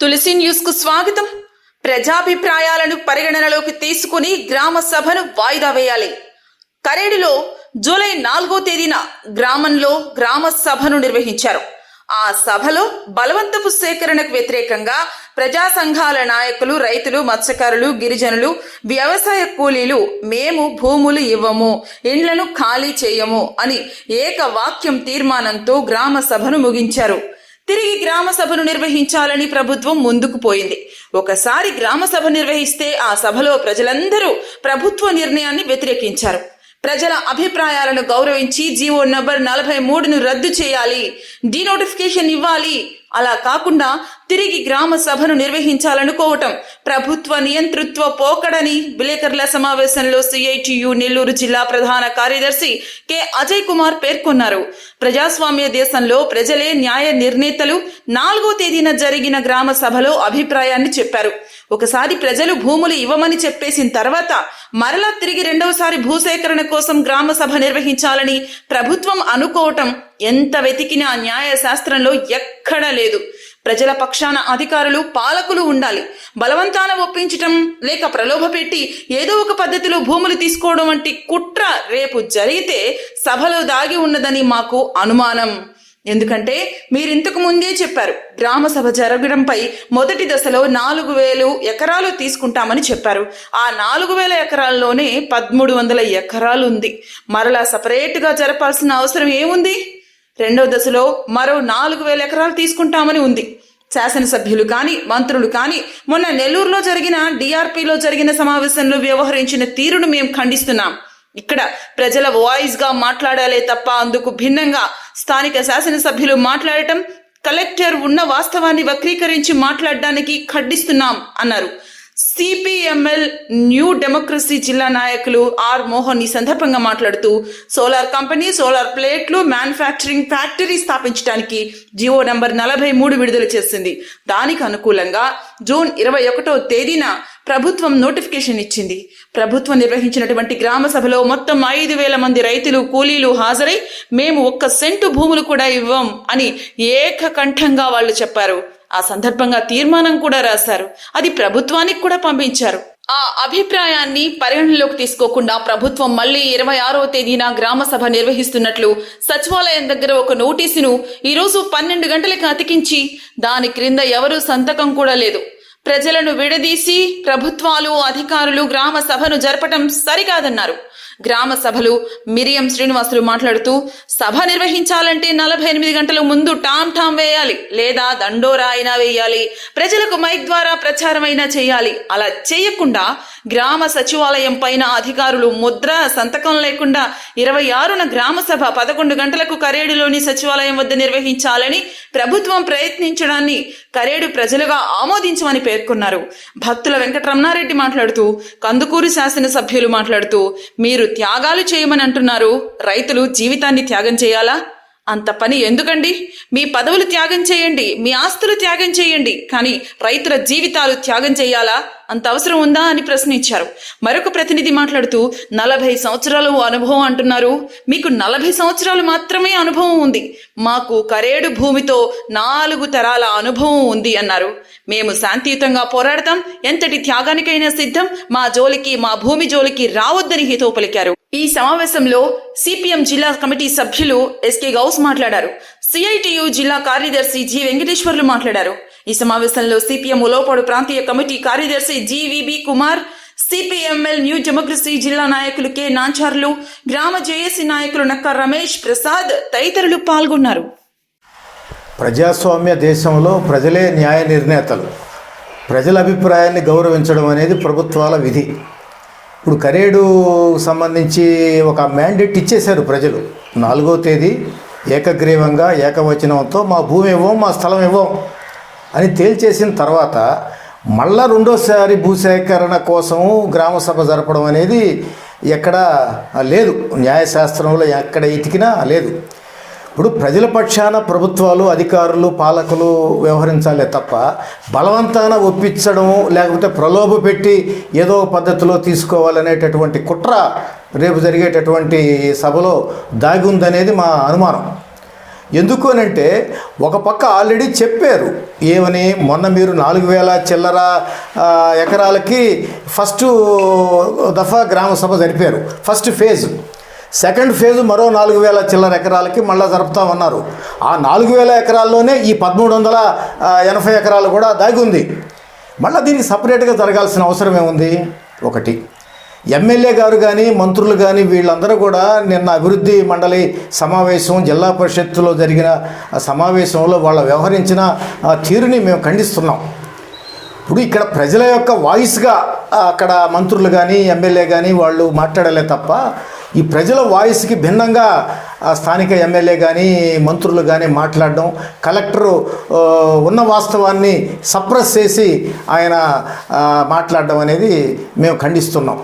తులసి న్యూస్కు స్వాగతం. ప్రజాభిప్రాయాలను పరిగణనలోకి తీసుకుని గ్రామ సభను వాయిదా వేయాలి. కరేడులో జూలై నాలుగో తేదీన గ్రామంలో గ్రామ సభను నిర్వహించారు. ఆ సభలో బలవంతపు సేకరణకు వ్యతిరేకంగా ప్రజా సంఘాల నాయకులు రైతులు మత్స్యకారులు గిరిజనులు వ్యవసాయ కూలీలు మేము భూములు ఇవ్వము ఇండ్లను ఖాళీ చేయము అని ఏక వాక్యం తీర్మానంతో గ్రామ సభను ముగించారు. తిరిగి గ్రామ సభను నిర్వహించాలని ప్రభుత్వం ముందుకు పోయింది. ఒకసారి గ్రామ సభ నిర్వహిస్తే ఆ సభలో ప్రజలందరూ ప్రభుత్వ నిర్ణయాన్ని వ్యతిరేకించారు. ప్రజల అభిప్రాయాలను గౌరవించి జీవో నంబర్ నలభై మూడును రద్దు చేయాలి. డీనోటిఫికేషన్ ఇవ్వాలి. అలా కాకుండా తిరిగి గ్రామ సభను నిర్వహించాలనుకోవటం ప్రభుత్వ నియంతృత్వ పోకడని విలేకరుల సమావేశంలో సిఐటియు నెల్లూరు జిల్లా ప్రధాన కార్యదర్శి కె. అజయ్ కుమార్ పేర్కొన్నారు. ప్రజాస్వామ్య దేశంలో ప్రజలే న్యాయ నిర్ణేతలు. నాలుగో తేదీన జరిగిన గ్రామ సభలో అభిప్రాయాన్ని చెప్పారు. ఒకసారి ప్రజలు భూములు ఇవ్వమని చెప్పేసిన తర్వాత మరలా తిరిగి రెండవసారి భూసేకరణ కోసం గ్రామ సభ నిర్వహించాలని ప్రభుత్వం అనుకోవటం ఎంత వెతికినా న్యాయశాస్త్రంలో ఎక్కడా లేదు. ప్రజల పక్షాన అధికారులు పాలకులు ఉండాలి. బలవంతాన ఒప్పించటం లేక ప్రలోభ పెట్టి ఏదో ఒక పద్ధతిలో భూములు తీసుకోవడం వంటి కుట్ర రేపు జరిగితే సభలో దాగి ఉన్నదని మాకు అనుమానం. ఎందుకంటే మీరింతకు ముందే చెప్పారు గ్రామ సభ జరగడంపై మొదటి దశలో నాలుగు వేలు ఎకరాలు తీసుకుంటామని చెప్పారు. ఆ నాలుగు వేల ఎకరాల్లోనే పదమూడు వందల ఎకరాలు ఉంది మరలా సపరేట్గా జరపాల్సిన అవసరం ఏముంది? రెండవ దశలో మరో నాలుగు వేల ఎకరాలు తీసుకుంటామని ఉంది. శాసనసభ్యులు కానీ మంత్రులు కానీ మొన్న నెల్లూరులో జరిగిన డిఆర్పిలో జరిగిన సమావేశంలో వ్యవహరించిన తీరును మేము ఖండిస్తున్నాం. ఇక్కడ ప్రజల వాయిస్గా మాట్లాడాలే తప్ప అందుకు భిన్నంగా స్థానిక శాసనసభ్యులు మాట్లాడటం కలెక్టర్ ఉన్న వాస్తవాన్ని వక్రీకరించి మాట్లాడడానికి ఖండిస్తున్నాం అన్నారు. సిపిఎంఎల్ న్యూ డెమోక్రసీ జిల్లా నాయకులు ఆర్ మోహన్ ఈ సందర్భంగా మాట్లాడుతూ సోలార్ కంపెనీ సోలార్ ప్లేట్లు మ్యానుఫ్యాక్చరింగ్ ఫ్యాక్టరీ స్థాపించడానికి జియో నంబర్ నలభై మూడు విడుదల చేసింది. దానికి అనుకూలంగా జూన్ ఇరవై ఒకటో తేదీన ప్రభుత్వం నోటిఫికేషన్ ఇచ్చింది. ప్రభుత్వం నిర్వహించినటువంటి గ్రామ సభలో మొత్తం ఐదు వేల మంది రైతులు కూలీలు హాజరై మేము ఒక్క సెంటు భూములు కూడా ఇవ్వం అని ఏకకంఠంగా వాళ్ళు చెప్పారు. ఆ సందర్భంగా తీర్మానం కూడా రాశారు. అది ప్రభుత్వానికి కూడా పంపించారు. ఆ అభిప్రాయాన్ని పరిగణనలోకి తీసుకోకుండా ప్రభుత్వం మళ్ళీ ఇరవై ఆరవ తేదీన గ్రామ సభ నిర్వహిస్తున్నట్లు సచివాలయం దగ్గర ఒక నోటీసును ఈరోజు పన్నెండు గంటలకు అతికించి దాని క్రింద ఎవరూ సంతకం కూడా లేదు. ప్రజలను విడదీసి ప్రభుత్వాలు అధికారులు గ్రామ సభను జరపటం సరికాదన్నారు. గ్రామ సభలు మిరియం శ్రీనివాసులు మాట్లాడుతూ సభ నిర్వహించాలంటే నలభై ఎనిమిది గంటల ముందు టామ్ టామ్ వేయాలి లేదా దండోరా అయినా వేయాలి ప్రజలకు మైక్ ద్వారా ప్రచారం అయినా చేయాలి. అలా చేయకుండా గ్రామ సచివాలయం పైన అధికారులు ముద్ర సంతకం లేకుండా ఇరవై ఆరున గ్రామ సభ పదకొండు గంటలకు కరేడులోని సచివాలయం వద్ద నిర్వహించాలని ప్రభుత్వం ప్రయత్నించడాన్ని కరేడు ప్రజలుగా ఆమోదించమని పేర్కొన్నారు. భక్తుల వెంకటరమణారెడ్డి మాట్లాడుతూ కందుకూరు శాసనసభ్యులు మాట్లాడుతూ మీరు త్యాగాలు చేయమని అంటున్నారు. రైతులు జీవితాన్ని త్యాగం చేయాలా? అంత పని ఎందుకండి? మీ పదవులు త్యాగం చేయండి మీ ఆస్తులు త్యాగం చేయండి కానీ రైతుల జీవితాలు త్యాగం చేయాలా? అంత అవసరం ఉందా అని ప్రశ్నించారు మరొక ప్రతినిధి మాట్లాడుతూ నలభై సంవత్సరాలు అనుభవం అంటున్నారు. మీకు నలభై సంవత్సరాలు మాత్రమే అనుభవం ఉంది. మాకు కరేడు భూమితో నాలుగు తరాల అనుభవం ఉంది అన్నారు. మేము శాంతియుతంగా పోరాడతాం. ఎంతటి త్యాగానికైనా సిద్ధం. మా జోలికి మా భూమి జోలికి రావద్దని హితో పలికారు ఈ సమావేశంలో సిపిఎం జిల్లా కమిటీ సభ్యులు ఎస్కే గౌస్ మాట్లాడారు. సిఐటియు జిల్లా కార్యదర్శి జి వెంకటేశ్వర్లు మాట్లాడారు. ఈ సమావేశంలో సిపిఎం ఉలోపాడు ప్రాంతీయ కమిటీ కార్యదర్శి GVB Kumar CPML new democracy జిల్లా నాయకులు కె నాంచార్లు గ్రామ జేఏసీ నాయకులు నక్క రమేష్ ప్రసాద్ తదితరులు పాల్గొన్నారు. ప్రజాస్వామ్య దేశంలో ప్రజలే న్యాయ నిర్ణేతలు. ప్రజల అభిప్రాయాన్ని గౌరవించడం అనేది ప్రభుత్వాల విధి. ఇప్పుడు కరేడు సంబంధించి ఒక మ్యాండేట్ ఇచ్చేశారు ప్రజలు. నాలుగో తేదీ ఏకగ్రీవంగా ఏకవచనంతో మా భూమి ఇవ్వం మా స్థలం ఇవ్వం. అని తేల్చేసిన తర్వాత మళ్ళా రెండోసారి భూసేకరణ కోసము గ్రామసభ జరపడం అనేది ఎక్కడ లేదు. న్యాయశాస్త్రంలో ఎక్కడ ఎతికినా లేదు. ఇప్పుడు ప్రజల పక్షాన ప్రభుత్వాలు అధికారులు పాలకులు వ్యవహరించాలే తప్ప బలవంతాన ఒప్పించడం లేకపోతే ప్రలోభ పెట్టి ఏదో పద్ధతిలో తీసుకోవాలనేటటువంటి కుట్ర రేపు జరిగేటటువంటి సభలో దాగి ఉందనేది మా అనుమానం. ఎందుకు అనంటే ఒక పక్క ఆల్రెడీ చెప్పారు. ఏమని? మొన్న మీరు నాలుగు వేల చిల్లర ఎకరాలకి ఫస్ట్ దఫా గ్రామ సభ జరిపారు. First phase. సెకండ్ ఫేజ్ మరో నాలుగు వేల చిల్లర ఎకరాలకి మళ్ళీ జరుపుతా ఉన్నారు. ఆ నాలుగు వేల ఎకరాల్లోనే ఈ పదమూడు వందల ఎనభై ఎకరాలు కూడా దాగి ఉంది. మళ్ళీ దీనికి సపరేట్గా జరగాల్సిన అవసరం ఏముంది? ఒకటి. ఎమ్మెల్యే గారు కానీ మంత్రులు కానీ వీళ్ళందరూ కూడా నిన్న అభివృద్ధి మండలి సమావేశం జిల్లా పరిషత్తులో జరిగిన సమావేశంలో వాళ్ళు వ్యవహరించిన తీరుని మేము ఖండిస్తున్నాం. ఇప్పుడు ఇక్కడ ప్రజల యొక్క వాయిస్గా అక్కడ మంత్రులు కానీ ఎమ్మెల్యే కానీ వాళ్ళు మాట్లాడలే తప్ప ఈ ప్రజల వాయిస్కి భిన్నంగా స్థానిక ఎమ్మెల్యే కానీ మంత్రులు కానీ మాట్లాడడం కలెక్టరు ఉన్న వాస్తవాన్ని సప్రెస్ చేసి ఆయన మాట్లాడడం అనేది మేము ఖండిస్తున్నాం.